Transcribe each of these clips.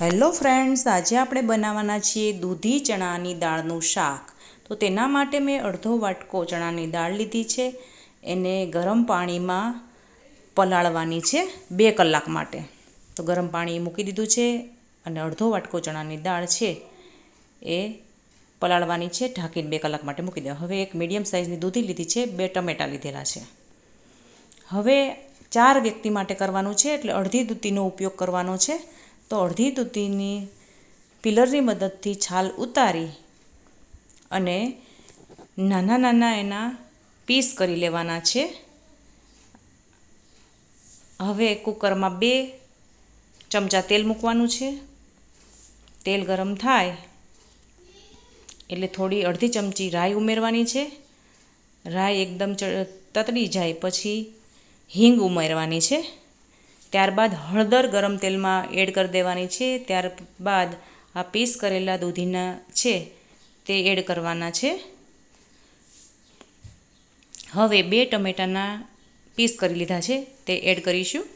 Hello friends, આજે આપણે બનાવવાના છીએ દૂધી ચણાની દાળનું શાક. તો તેના માટે મેં અડધો વાટકો ચણાની દાળ લીધી છે. એને ગરમ પાણીમાં પલાળવાની છે બે કલાક માટે. તો ગરમ પાણી મૂકી દીધું છે અને અડધો વાટકો ચણાની દાળ છે એ પલાળવાની છે. ઢાંકીને બે કલાક માટે મૂકી દેવા. હવે એક મીડિયમ સાઇઝની દૂધી લીધી છે, બે ટમેટાં લીધેલા છે. હવે ચાર વ્યક્તિ માટે કરવાનું છે એટલે અડધી દૂધીનો ઉપયોગ કરવાનો છે. તો અડધી દૂધીની પિલરની મદદથી છાલ ઉતારી અને નાના નાના એના પીસ કરી લેવાના છે. હવે કુકરમાં બે ચમચા તેલ મૂકવાનું છે. તેલ ગરમ થાય એટલે થોડી અડધી ચમચી રાઈ ઉમેરવાની છે. રાઈ એકદમ તતડી જાય, પછી હિંગ ઉમેરવાની છે. ત્યારબાદ હળદર ગરમ તેલમાં એડ કરી દેવાની છે. ત્યારબાદ આ પીસ કરેલા દૂધીના છે તે એડ કરવાના છે. હવે બે ટમેટાના પીસ કરી લીધા છે તે એડ કરીશું.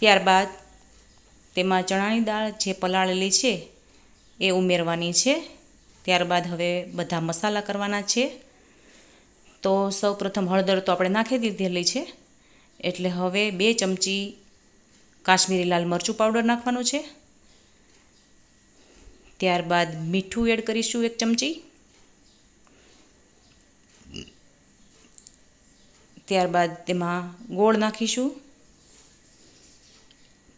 ત્યારબાદ તેમાં ચણાની દાળ જે પલાળેલી છે એ ઉમેરવાની છે. ત્યારબાદ હવે બધા મસાલા કરવાના છે. તો સૌ પ્રથમ હળદર તો આપણે નાખી દીધેલી છે. એટલે હવે બે ચમચી કાશ્મીરી લાલ મરચું પાવડર નાખવાનું છે. ત્યારબાદ મીઠું એડ કરીશું એક ચમચી. ત્યારબાદ તેમાં ગોળ નાખીશું.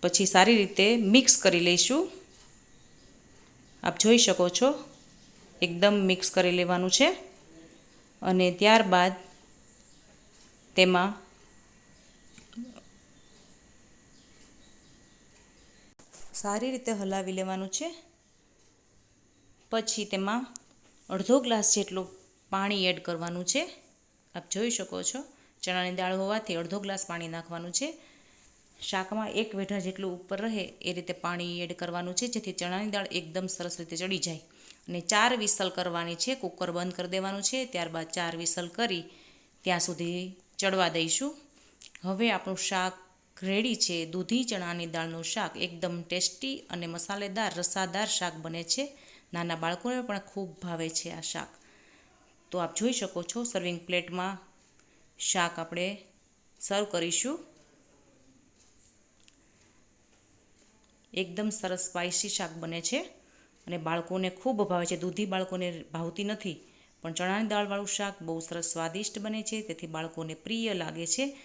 પછી સારી રીતે મિક્સ કરી લઈશું. આપ જોઈ શકો છો, એકદમ મિક્સ કરી લેવાનું છે. અને ત્યારબાદ તેમાં સારી રીતે હલાવી લેવાનું છે. પછી તેમાં અડધો ગ્લાસ જેટલું પાણી એડ કરવાનું છે. આપ જોઈ શકો છો, ચણાની દાળ હોવાથી અડધો ગ્લાસ પાણી નાખવાનું છે. શાકમાં એક વેઢા જેટલું ઉપર રહે એ રીતે પાણી એડ કરવાનું છે, જેથી ચણાની દાળ એકદમ સરસ રીતે ચડી જાય. અને ચાર વિસલ કરવાની છે, કુકર બંધ કરી દેવાનું છે, ત્યારબાદ ચાર વિસલ કરી ત્યાં સુધી ચડવા દઈશું. હવે આપણું શાક રેડી છે. દૂધી, ચણાની દાળનું શાક એકદમ ટેસ્ટી અને મસાલેદાર, રસાદાર શાક બને છે. નાના બાળકોને પણ ખૂબ ભાવે છે આ શાક. તો આપ જોઈ શકો છો સર્વિંગ પ્લેટમાં શાક આપણે સર્વ કરીશું. એકદમ સરસ સ્પાઇસી શાક બને છે અને બાળકોને ખૂબ ભાવે છે. દૂધી બાળકોને ભાવતી નથી, પણ ચણાની દાળવાળું શાક બહુ સરસ સ્વાદિષ્ટ બને છે. તેથી બાળકોને પ્રિય લાગે છે.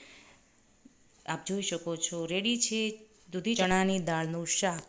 આપ જોઈ શકો છો. રેડી છે દૂધી ચણાની દાળનું શાક.